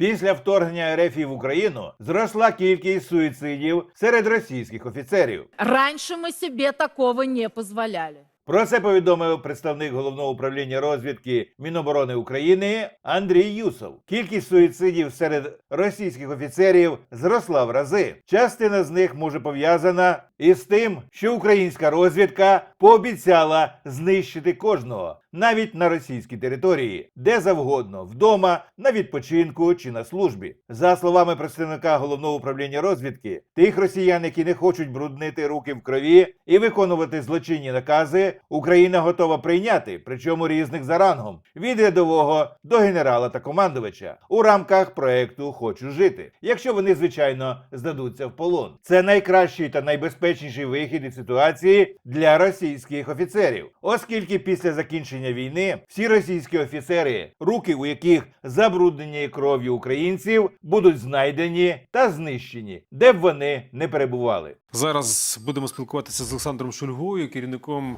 Після вторгнення РФ в Україну зросла кількість суїцидів серед російських офіцерів. Раньше мы себе такого не позволяли. Про це повідомив представник головного управління розвідки Міноборони України Андрій Юсов. Кількість суїцидів серед російських офіцерів зросла в рази. Частина з них може пов'язана із тим, що українська розвідка пообіцяла знищити кожного, навіть на російській території, де завгодно, вдома, на відпочинку чи на службі. За словами представника головного управління розвідки, тих росіян, які не хочуть бруднити руки в крові і виконувати злочинні накази, Україна готова прийняти, причому різних за рангом від рядового до генерала та командувача у рамках проекту Хочу жити, якщо вони звичайно здадуться в полон. Це найкращий та найбезпечніший вихід із ситуації для російських офіцерів, оскільки після закінчення війни всі російські офіцери, руки у яких забруднені кров'ю українців, будуть знайдені та знищені, де б вони не перебували. Зараз будемо спілкуватися з Олександром Шульгою, керівником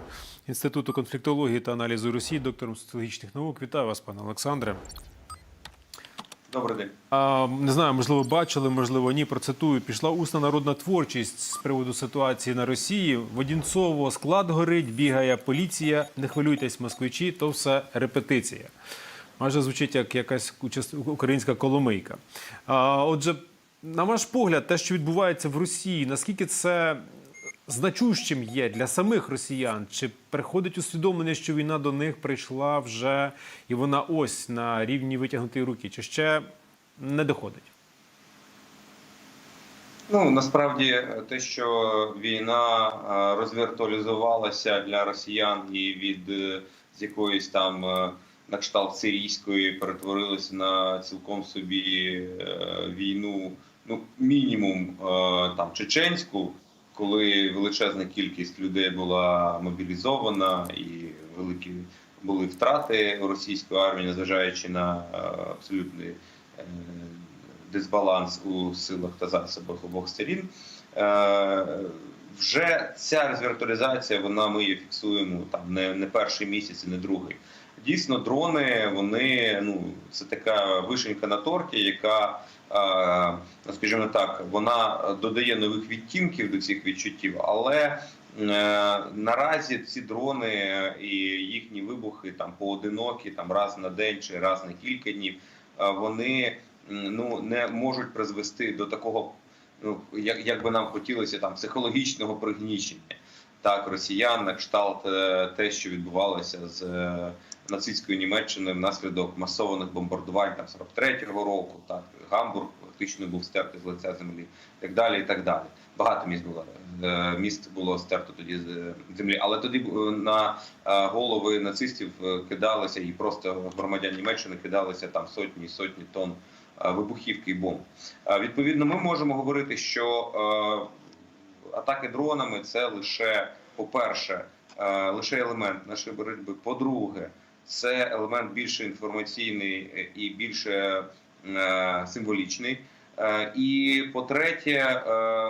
Інституту конфліктології та аналізу Росії, доктором соціологічних наук. Вітаю вас, пане Олександре. Добрий день. А, не знаю, можливо, бачили, можливо, ні. Процитую. Пішла усна народна творчість з приводу ситуації на Росії. В Одінцово склад горить, бігає поліція. Не хвилюйтесь, москвичі, то все репетиція. Майже звучить як якась українська коломийка. А, отже, на ваш погляд, те, що відбувається в Росії, наскільки це значущим є для самих росіян? Чи приходить усвідомлення, що війна до них прийшла вже і вона ось на рівні витягнутої руки, чи ще не доходить? Ну насправді те, що війна е, розвіртуалізувалася для росіян і від е, з якоїсь там е, на кшталт сирійської перетворилася на цілком собі війну, ну мінімум там чеченську, коли величезна кількість людей була мобілізована і великі були втрати російської армії, незважаючи на е, абсолютний е, дисбаланс у силах та засобах обох сторін. Е, вже ця розвіртуалізація, вона ми її фіксуємо там не, не перший місяць, і не другий. Дійсно, дрони, вони ну це така вишенька на торті, яка, скажімо так, вона додає нових відтінків до цих відчуттів, але е, наразі ці дрони і їхні вибухи там поодинокі, там раз на день чи раз на кілька днів, е, вони ну не можуть призвести до такого, ну як, як би нам хотілося, там психологічного пригнічення. Так росіян на кшталт е, те, що відбувалося з нацистською Німеччиною внаслідок масованих бомбардувань там 43-го року. Так Гамбург фактично був стертий з лиця землі, так далі. І так далі. Багато міст було е, міст було стерто тоді з е, землі, але тоді е, на голови нацистів кидалися і просто громадян Німеччини кидалися там сотні і сотні тонн вибухівки і бомб. Відповідно, ми можемо говорити, що атаки дронами це лише, по-перше, е, лише елемент нашої боротьби. По-друге, це елемент більше інформаційний е, і більше е, символічний. Е, І по-третє,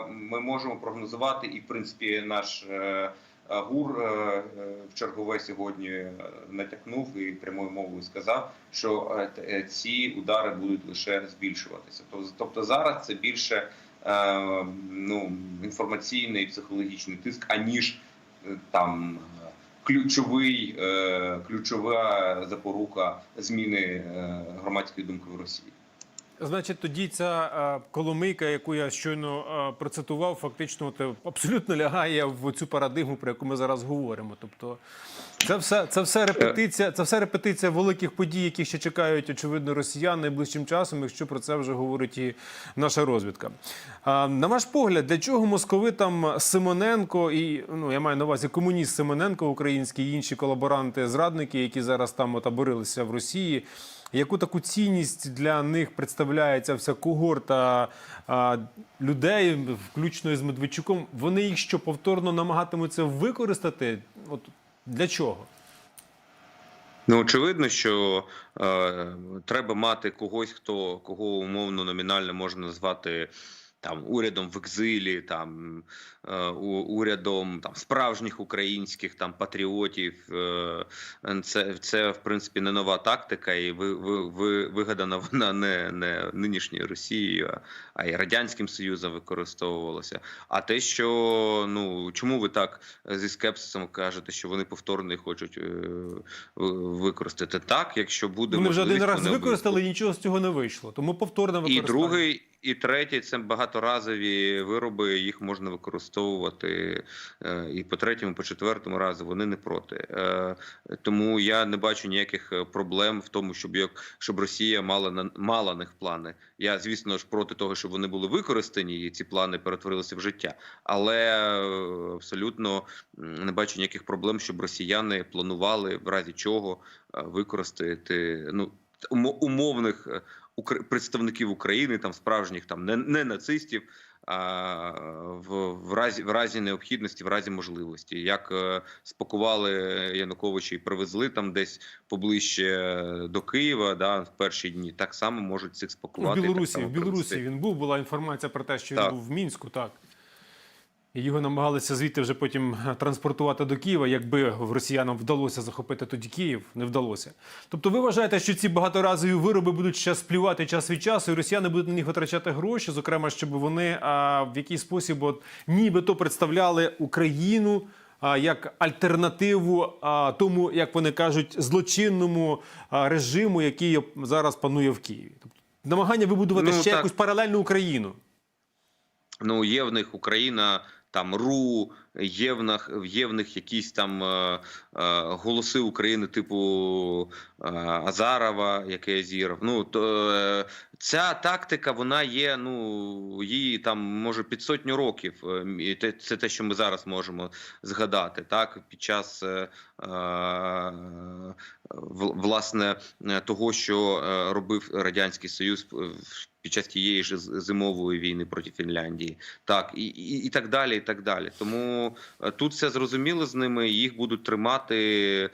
ми можемо прогнозувати, і в принципі наш гур в чергове сьогодні натякнув і прямою мовою сказав, що ці удари будуть лише збільшуватися. Тобто- зараз це більше ну, інформаційний і психологічний тиск, аніж там ключовий, е, ключова запорука зміни е, громадської думки в Росії. Значить, тоді ця е, коломийка, яку я щойно е, процитував, фактично е, абсолютно лягає в цю парадигму, про яку ми зараз говоримо. Тобто, це все, це все репетиція, це все репетиція великих подій, які ще чекають, очевидно, росіян найближчим часом, якщо про це вже говорить і наша розвідка. На ваш погляд, для чого московитам Симоненко і ну я маю на увазі комуніст Симоненко український і інші колаборанти, зрадники, які зараз там отаборилися в Росії. Яку таку цінність для них представляє ця вся когорта а, людей, включно із Медведчуком? Вони їх що повторно намагатимуться використати? От для чого? Ну, очевидно, що е, треба мати когось, хто кого умовно номінально можна назвати там урядом в екзилі, там е, урядом там справжніх українських там патріотів. е, Це, це в принципі не нова тактика, і ви, ви, ви вигадана вона не, не нинішньою Росією, а, й радянським Союзом використовувалася. А те, що ну чому ви так зі скепсисом кажете, що вони повторно хочуть е, використати так, якщо буде Вони вже один раз використали, нічого з цього не вийшло. Тому повторно повторне і другий, і третій це багаторазові вироби, їх можна використовувати е, і по третьому, по четвертому разу вони не проти. Е, Тому я не бачу ніяких е, проблем в тому, щоб як щоб Росія мала на мала них плани. Я звісно ж проти того, щоб вони були використані, і ці плани перетворилися в життя. Але абсолютно не бачу ніяких проблем, щоб росіяни планували в разі чого використати ну умовних представників України, там справжніх там не, не нацистів. А в, в разі в разі необхідності, в разі можливості, як е, спакували Януковича і привезли там десь поближче до Києва, да в перші дні, так само можуть цих спакувати. в Білорусі, в Білорусі він був, була інформація про те, що він був в Мінську, так. Його намагалися звідти вже потім е, транспортувати до Києва, якби росіянам вдалося захопити тоді Київ, не вдалося. Тобто ви вважаєте, що ці багаторазові вироби будуть ще сплювати час від часу, і росіяни будуть на них витрачати гроші, зокрема, щоб вони а, в якийсь спосіб от, нібито представляли Україну а, як альтернативу а, тому, як вони кажуть, злочинному а, режиму, який зараз панує в Києві. Тобто намагання вибудувати Ну, ще так. якусь паралельну Україну. Ну, є в них Україна, там РУ, є в них, якісь там е, е, голоси України, типу е, Азарова, який Азіров. Ну то е, ця тактика, вона є. Ну їй там може під сотню років. е, І те- це те, що ми зараз можемо згадати, так під час. Е, е, власне того, що робив радянський союз під час тієї ж зимової війни проти Фінляндії, так і, і, і так далі. І так далі. Тому е, тут все зрозуміло з ними. Їх будуть тримати е,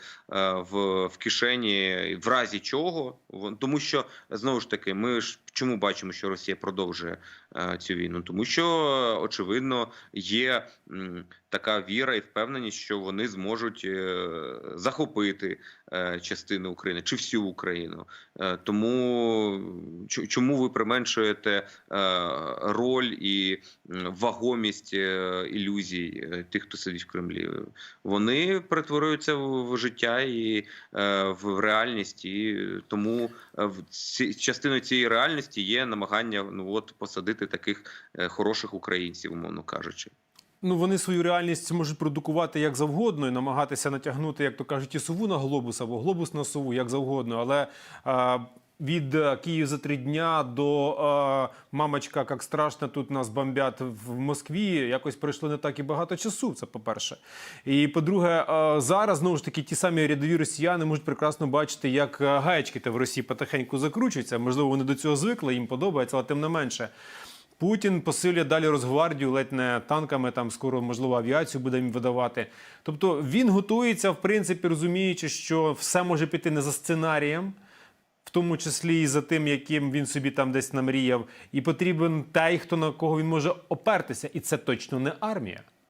в, в кишені, в разі чого. Тому що знову ж таки, ми ж чому бачимо, що Росія продовжує е, цю війну? Тому що очевидно є така віра і впевненість, що вони зможуть захопити частину України чи всю Україну. Тому чому ви применшуєте роль і вагомість ілюзій тих, хто сидить в Кремлі? Вони перетворюються в життя і е, в реальність, і тому е, частиною цієї реальності є намагання ну от посадити таких е, хороших українців, умовно кажучи. Ну, вони свою реальність можуть продукувати як завгодно і намагатися натягнути, як то кажуть, і сову на глобус або глобус на сову, як завгодно. Але від е, Київ за три дня до а, мамочка, як страшно, тут нас бомбять в Москві. Якось пройшло не так і багато часу. Це по-перше. І по-друге, а, зараз знову ж таки ті самі рядові росіяни можуть прекрасно бачити, як е, гаєчки в Росії потихеньку закручуються. Можливо, вони до цього звикли, їм подобається, але тим не менше. Путін посилює далі Росгвардію, ледь не танками, там скоро, можливо, авіацію буде їм видавати. Тобто він готується, в принципі, розуміючи, що все може піти не за сценарієм, в тому числі і за тим, яким він собі там десь намріяв. І потрібен той, хто на кого він може опертися. І це точно не армія.